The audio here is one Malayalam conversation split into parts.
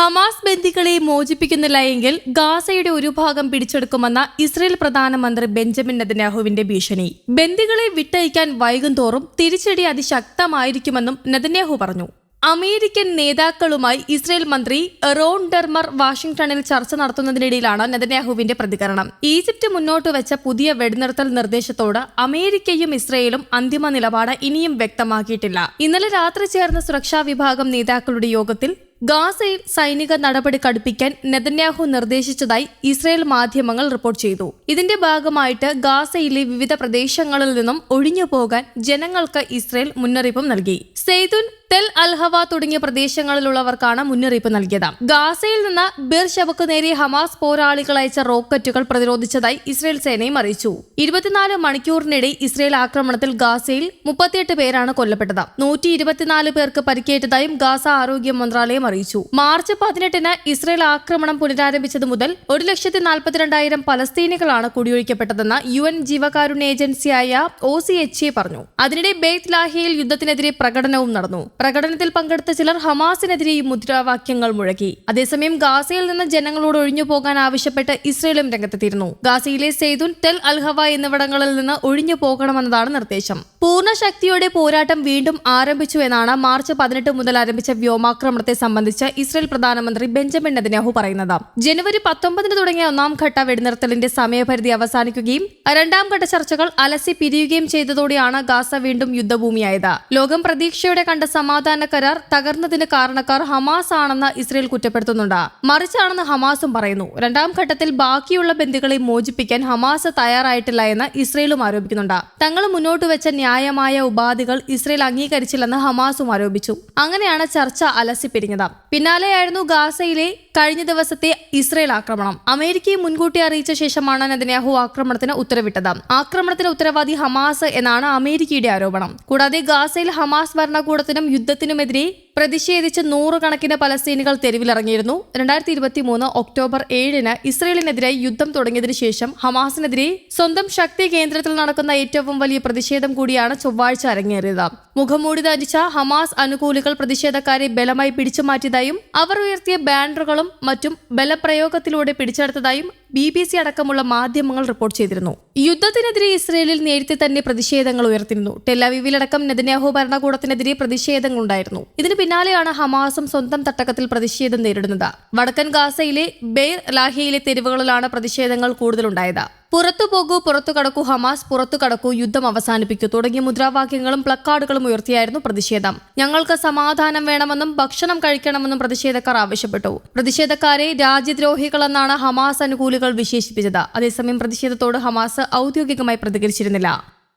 ഹമാസ് ബന്ദികളെ മോചിപ്പിക്കുന്നില്ല എങ്കിൽ ഗാസയുടെ ഒരു ഭാഗം പിടിച്ചെടുക്കുമെന്ന ഇസ്രയേൽ പ്രധാനമന്ത്രി ബെഞ്ചമിൻ നെതന്യാഹുവിന്റെ ഭീഷണി. ബന്ദികളെ വിട്ടയക്കാൻ വൈകും തോറും തിരിച്ചടി അതിശക്തമായിരിക്കുമെന്നും നെതന്യാഹു പറഞ്ഞു. അമേരിക്കൻ നേതാക്കളുമായി ഇസ്രയേൽ മന്ത്രി റോൺ ഡെർമർ വാഷിംഗ്ടണിൽ ചർച്ച നടത്തുന്നതിനിടയിലാണ് നെതന്യാഹുവിന്റെ പ്രതികരണം. ഈജിപ്ത് മുന്നോട്ട് വെച്ച പുതിയ വെടിനിർത്തൽ നിർദ്ദേശത്തോട് അമേരിക്കയും ഇസ്രയേലും അന്തിമ നിലപാട് ഇനിയും വ്യക്തമാക്കിയിട്ടില്ല. ഇന്നലെ രാത്രി ചേർന്ന സുരക്ഷാ വിഭാഗം നേതാക്കളുടെ യോഗത്തിൽ ഗാസയിൽ സൈനിക നടപടി കടുപ്പിക്കാൻ നെതന്യാഹു നിർദ്ദേശിച്ചതായി ഇസ്രയേൽ മാധ്യമങ്ങൾ റിപ്പോർട്ട് ചെയ്തു. ഇതിന്റെ ഭാഗമായിട്ട് ഗാസയിലെ വിവിധ പ്രദേശങ്ങളിൽ നിന്നും ഒഴിഞ്ഞു പോകാൻ ജനങ്ങൾക്ക് ഇസ്രയേൽ മുന്നറിയിപ്പും നൽകി. സെയ്തുൻ തെൽ അൽഹവ തുടങ്ങിയ പ്രദേശങ്ങളിലുള്ളവർക്കാണ് മുന്നറിയിപ്പ് നൽകിയത്. ഗാസയിൽ നിന്ന് ബിർ ഷബക്ക് നേരെ ഹമാസ് പോരാളികൾ അയച്ച റോക്കറ്റുകൾ പ്രതിരോധിച്ചതായി ഇസ്രയേൽ സേനയും അറിയിച്ചു. ഇരുപത്തിനാല് മണിക്കൂറിനിടെ ഇസ്രയേൽ ആക്രമണത്തിൽ ഗാസയിൽ മുപ്പത്തിയെട്ട് പേരാണ് കൊല്ലപ്പെട്ടത്. നൂറ്റി ഇരുപത്തിനാല് പേർക്ക് പരിക്കേറ്റതായും ഗാസ ആരോഗ്യ മന്ത്രാലയം അറിയിച്ചു. മാർച്ച് പതിനെട്ടിന് ഇസ്രയേൽ ആക്രമണം പുനരാരംഭിച്ചത് മുതൽ ഒരു ലക്ഷത്തി നാൽപ്പത്തിരണ്ടായിരം പലസ്തീനികളാണ് കുടിയൊഴിക്കപ്പെട്ടതെന്ന് യു എൻ ജീവകാരുണ്യ ഏജൻസിയായ ഒ സി എച്ച് എ പറഞ്ഞു. അതിനിടെ ബെയ്ത്ത് ലാഹിയിൽ യുദ്ധത്തിനെതിരെ പ്രകടനവും നടന്നു. പ്രകടനത്തിൽ പങ്കെടുത്ത ചിലർ ഹമാസിനെതിരെ ഈ മുദ്രാവാക്യങ്ങൾ മുഴക്കി. അതേസമയം ഗാസയിൽ നിന്ന് ജനങ്ങളോട് ഒഴിഞ്ഞു പോകാൻ ആവശ്യപ്പെട്ട് ഇസ്രയേലും രംഗത്തെത്തിയിരുന്നു. ഗാസയിലെ സെയ്തുൻ ടെൽ അൽഹവ എന്നിവിടങ്ങളിൽ നിന്ന് ഒഴിഞ്ഞു പോകണമെന്നതാണ് നിർദ്ദേശം. പൂർണ ശക്തിയോടെ പോരാട്ടം വീണ്ടും ആരംഭിച്ചു എന്നാണ് മാർച്ച് പതിനെട്ട് മുതൽ ആരംഭിച്ച വ്യോമാക്രമണത്തെ സംബന്ധിച്ച് ഇസ്രയേൽ പ്രധാനമന്ത്രി ബെഞ്ചമിൻ നെതന്യാഹു പറയുന്നത്. ജനുവരി പത്തൊമ്പതിന് തുടങ്ങിയ ഒന്നാം ഘട്ട വെടിനിർത്തലിന്റെ സമയപരിധി അവസാനിക്കുകയും രണ്ടാം ഘട്ട ചർച്ചകൾ അലസി പിരിയുകയും ചെയ്തതോടെയാണ് ഗാസ വീണ്ടും യുദ്ധഭൂമിയായത്. ലോകം പ്രതീക്ഷയോടെ കണ്ട സമാധാന കരാർ തകർന്നതിന് കാരണക്കാർ ഹമാസ് ആണെന്ന് ഇസ്രയേൽ കുറ്റപ്പെടുത്തുന്നുണ്ട്. മറിച്ചാണെന്ന് ഹമാസും പറയുന്നു. രണ്ടാം ഘട്ടത്തിൽ ബാക്കിയുള്ള ബന്ദികളെ മോചിപ്പിക്കാൻ ഹമാസ് തയ്യാറായിട്ടില്ല എന്ന് ഇസ്രയേലും ആരോപിക്കുന്നുണ്ട്. തങ്ങൾ മുന്നോട്ട് വെച്ച ന്യായമായ ഉപാധികൾ ഇസ്രയേൽ അംഗീകരിച്ചില്ലെന്ന് ഹമാസും ആരോപിച്ചു. അങ്ങനെയാണ് ചർച്ച അലസിപ്പിരിഞ്ഞത്. പിന്നാലെയായിരുന്നു ഗാസയിലെ കഴിഞ്ഞ ദിവസത്തെ ഇസ്രയേൽ ആക്രമണം. അമേരിക്കയെ മുൻകൂട്ടി അറിയിച്ച ശേഷമാണ് നെതന്യാഹു ആക്രമണത്തിന് ഉത്തരവിട്ടത്. ആക്രമണത്തിന് ഉത്തരവാദി ഹമാസ് എന്നാണ് അമേരിക്കയുടെ ആരോപണം. കൂടാതെ ഗാസയിൽ ഹമാസ് ഭരണകൂടത്തിനും യുദ്ധത്തിനുമെതിരെ പ്രതിഷേധിച്ച് നൂറുകണക്കിന് പലസ്തീനികൾ തെരുവിലിറങ്ങിയിരുന്നു. രണ്ടായിരത്തി ഇരുപത്തി മൂന്ന് ഒക്ടോബർ ഏഴിന് ഇസ്രയേലിനെതിരെ യുദ്ധം തുടങ്ങിയതിനു ശേഷം ഹമാസിനെതിരെ സ്വന്തം ശക്തി കേന്ദ്രത്തിൽ നടക്കുന്ന ഏറ്റവും വലിയ പ്രതിഷേധം കൂടിയാണ് ചൊവ്വാഴ്ച അരങ്ങേറിയത്. മുഖംമൂടി ധരിച്ച ഹമാസ് അനുകൂലികൾ പ്രതിഷേധക്കാരെ ബലമായി പിടിച്ചുമാറ്റിയതായും അവർ ഉയർത്തിയ ബാനറുകളും മറ്റും ബലപ്രയോഗത്തിലൂടെ പിടിച്ചെടുത്തതായും ബി ബി സി അടക്കമുള്ള മാധ്യമങ്ങൾ റിപ്പോർട്ട് ചെയ്തിരുന്നു. യുദ്ധത്തിനെതിരെ ഇസ്രയേലിൽ നേരത്തെ തന്നെ പ്രതിഷേധങ്ങൾ ഉയർത്തിരുന്നു ടെലവിവിലടക്കം നെതന്യാഹു ഭരണകൂടത്തിനെതിരെ പ്രതിഷേധങ്ങൾ ഉണ്ടായിരുന്നു ഇതിന് പിന്നാലെയാണ് ഹമാസും സ്വന്തം തട്ടകത്തിൽ പ്രതിഷേധം നേരിടുന്നത്. വടക്കൻ ഗാസയിലെ ബെയർ ലാഹിയിലെ തെരുവുകളിലാണ് പ്രതിഷേധങ്ങൾ കൂടുതലുണ്ടായത്. പുറത്തു പോകൂ പുറത്തു കടക്കൂ ഹമാസ് പുറത്തു കടക്കൂ യുദ്ധം അവസാനിപ്പിക്കൂ തുടങ്ങിയ മുദ്രാവാക്യങ്ങളും പ്ലക്കാർഡുകളും ഉയർത്തിയായിരുന്നു പ്രതിഷേധം. ഞങ്ങൾക്ക് സമാധാനം വേണമെന്നും ഭക്ഷണം കഴിക്കണമെന്നും പ്രതിഷേധക്കാർ ആവശ്യപ്പെട്ടു. പ്രതിഷേധക്കാരെ രാജ്യദ്രോഹികളെന്നാണ് ഹമാസ് അനുകൂലികൾ വിശേഷിപ്പിച്ചത്. അതേസമയം പ്രതിഷേധത്തോട് ഹമാസ് ഔദ്യോഗികമായി പ്രതികരിച്ചിരുന്നില്ല.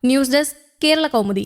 News desk Kerala Kaumudi.